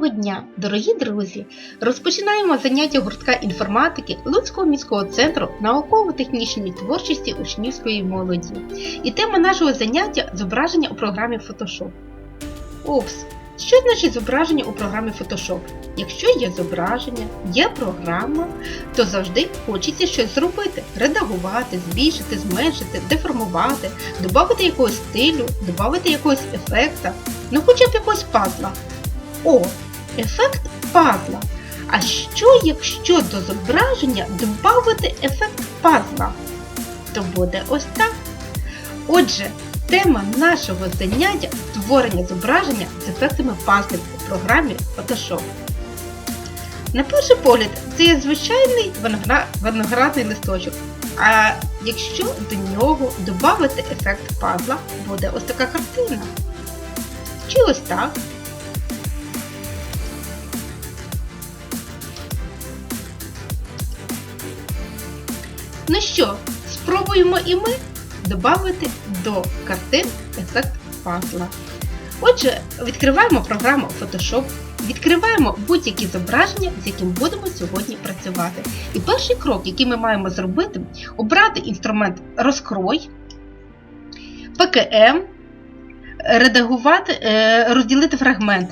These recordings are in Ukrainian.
Доброго дня, дорогі друзі! Розпочинаємо заняття гуртка інформатики Луцького міського центру науково-технічної творчості учнівської молоді. І тема нашого заняття зображення у програмі Photoshop. Опс! Що значить зображення у програмі Photoshop? Якщо є зображення, є програма, то завжди хочеться щось зробити, редагувати, збільшити, зменшити, деформувати, додати якогось стилю, додати якогось ефекта, ну хоча б якогось пазла. О, ефект пазла. А що, якщо до зображення додати ефект пазла? То буде ось так. Отже, тема нашого заняття створення зображення з ефектами пазлів у програмі Photoshop. На перший погляд, це є звичайний виноградний листочок. А якщо до нього додати ефект пазла, буде ось така картина. Чи ось так. Ну що, спробуємо і ми додати до картин ефект пазла. Отже, відкриваємо програму Photoshop, відкриваємо будь-які зображення, з яким будемо сьогодні працювати. І перший крок, який ми маємо зробити, обрати інструмент розкрой, ПКМ, редагувати, е, розділити фрагмент.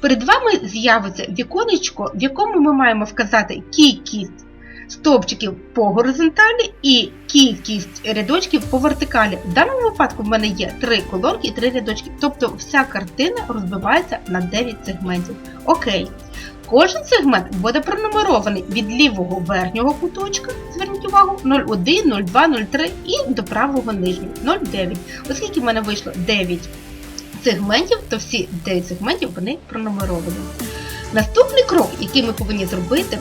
Перед вами з'явиться віконечко, в якому ми маємо вказати кількість стовпчиків по горизонталі і кількість рядочків по вертикалі. В даному випадку в мене є 3 колонки і 3 рядочки, тобто вся картина розбивається на 9 сегментів. Окей. Кожен сегмент буде пронумерований від лівого верхнього куточка, зверніть увагу, 01, 02, 03 і до правого нижнього 09. Оскільки в мене вийшло 9 сегментів, то всі 9 сегментів вони пронумеровані. Наступний крок, який ми повинні зробити,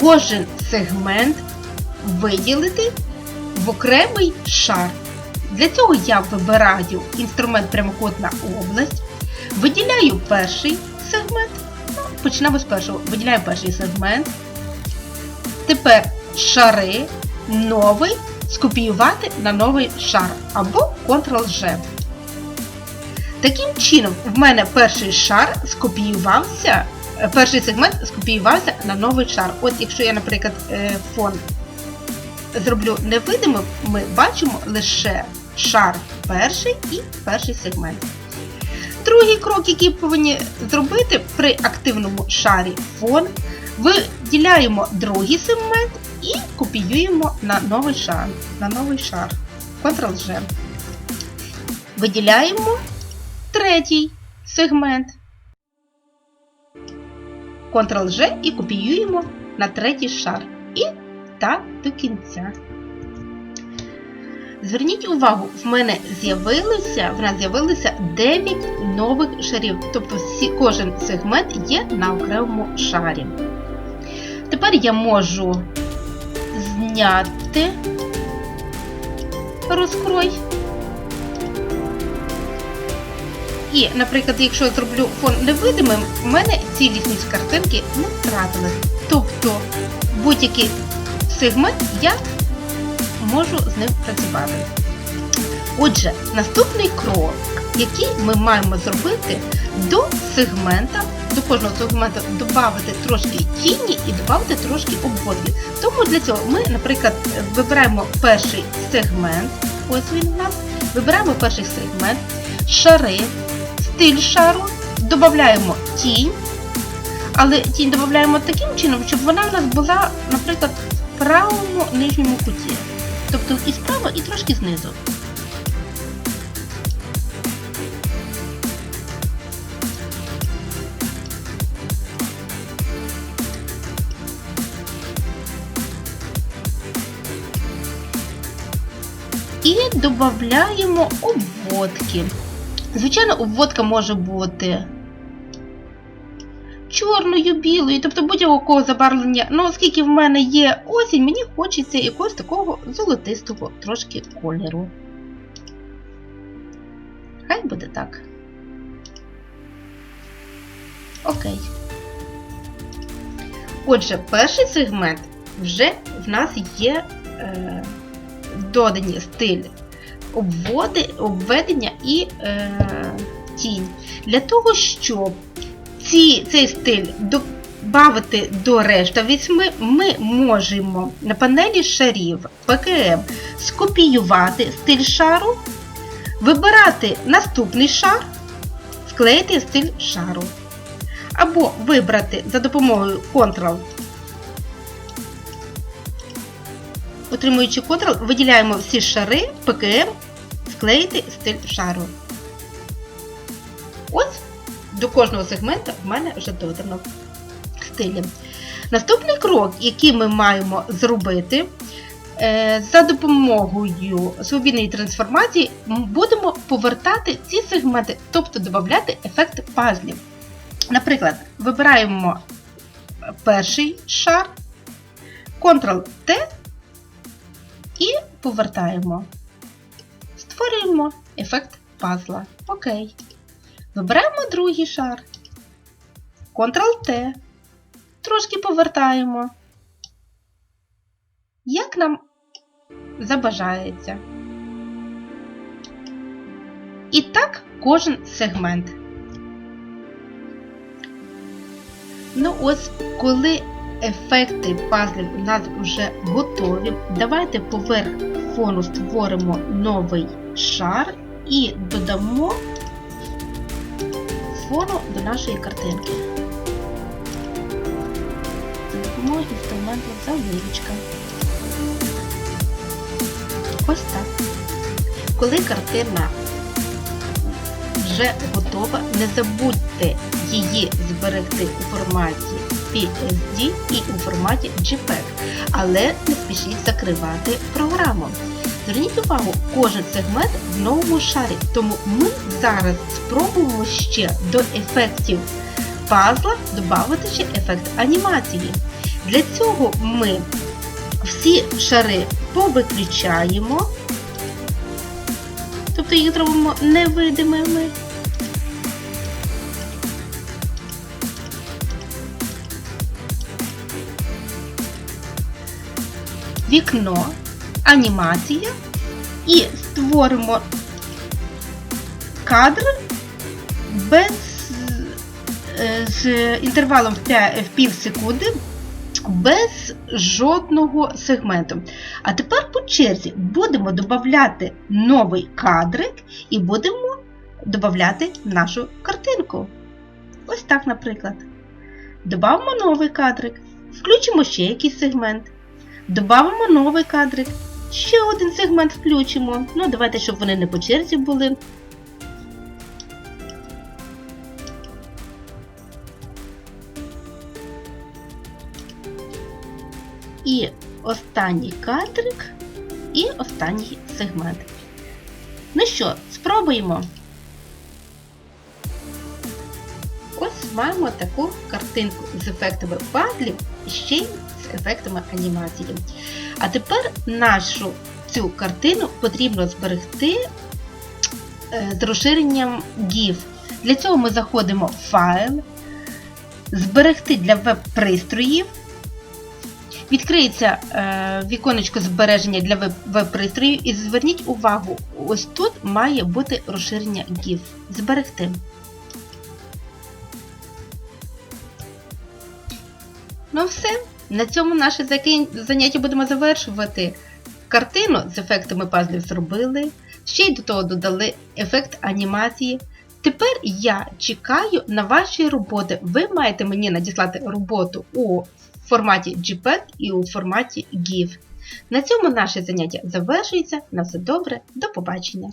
кожен сегмент виділити в окремий шар. Для цього я вибираю інструмент прямокутна область, виділяю перший сегмент, ну, почнемо з першого, виділяю перший сегмент. Тепер шари, новий, скопіювати на новий шар або Ctrl-G. Таким чином, в мене перший шар скопіювався перший сегмент скопіювався на новий шар. От якщо я, наприклад, е, фон зроблю невидимим, ми бачимо лише шар перший і перший сегмент. Другий крок, який повинні зробити при активному шарі фон, виділяємо другий сегмент і копіюємо на новий шар. На новий шар. Ctrl-G. Виділяємо третій сегмент. Ctrl-G і копіюємо на третій шар. І так до кінця. Зверніть увагу, в мене з'явилося, в нас з'явилося 9 нових шарів, тобто всі, кожен сегмент є на окремому шарі. Тепер я можу зняти розкрой. І, наприклад, якщо я зроблю фон невидимим, в мене цілісність картинки не втратилась. Тобто будь-який сегмент я можу з ним працювати. Отже, наступний крок, який ми маємо зробити до сегмента, до кожного сегмента додати трошки тіні і додати трошки обводки. Тому для цього ми, наприклад, вибираємо перший сегмент, ось він у нас, вибираємо перший сегмент, шари, стиль шару, додаємо тінь, але тінь додаємо таким чином, щоб вона в нас була, наприклад, в правому нижньому куті. Тобто і справа, і трошки знизу. І додаємо обводки. Звичайно, обводка може бути чорною, білою, тобто будь-якого забарвлення. Ну, оскільки в мене є осінь, мені хочеться якогось такого золотистого трошки кольору. Хай буде так. Окей. Отже, перший сегмент вже в нас є е, додані стиль обводи, обведення і е, тінь. Для того, щоб ці, цей стиль додати до решта вісьми, ми можемо на панелі шарів ПКМ скопіювати стиль шару, вибирати наступний шар, вклеїти стиль шару. Або вибрати за допомогою Ctrl. Отримуючи Ctrl, виділяємо всі шари ПКМ, вклеїти стиль шару. Ось до кожного сегмента в мене вже додано стилі. Наступний крок, який ми маємо зробити, е, за допомогою свобідної трансформації будемо повертати ці сегменти, тобто додати ефект пазлів. Наприклад, вибираємо перший шар, Ctrl-T і повертаємо. Створюємо ефект пазла. Окей. Вибираємо другий шар. Ctrl-T. Трошки повертаємо. Як нам забажається. І так кожен сегмент. Ну ось, коли ефекти пазлів у нас вже готові, давайте поверх фону створимо новий шар і додамо фону до нашої картинки. Додамо інструменту заливочка. Ось так. Коли картина вже готова, не забудьте її зберегти у форматі PSD і у форматі JPEG, але не спішіть закривати програму. Зверніть увагу, кожен сегмент в новому шарі, тому ми зараз спробуємо ще до ефектів пазла додати ще ефект анімації. Для цього ми всі шари повиключаємо, тобто їх зробимо невидимими. Вікно, анімація і створимо кадр без е, з інтервалом в 5 в пів секунди без жодного сегменту. А тепер по черзі будемо додати новий кадрик і будемо додати нашу картинку. Ось так, наприклад. Добавимо новий кадрик, включимо ще якийсь сегмент. Добавимо новий кадрик. Ще один сегмент включимо. Ну, давайте, щоб вони не по черзі були. І останній кадрик, і останній сегмент. Ну що, спробуємо. Ось маємо таку картинку з ефектами пазлів ще й ефектами анімації. А тепер нашу цю картину потрібно зберегти е, з розширенням GIF. Для цього ми заходимо в файл, зберегти для веб-пристроїв. Відкриється е, віконечко збереження для веб-пристроїв і зверніть увагу, ось тут має бути розширення GIF. Зберегти. Ну все, на цьому наше заняття будемо завершувати. Картину з ефектами пазлів зробили, ще й до того додали ефект анімації. Тепер я чекаю на ваші роботи. Ви маєте мені надіслати роботу у форматі JPEG і у форматі GIF. На цьому наше заняття завершується. На все добре, до побачення!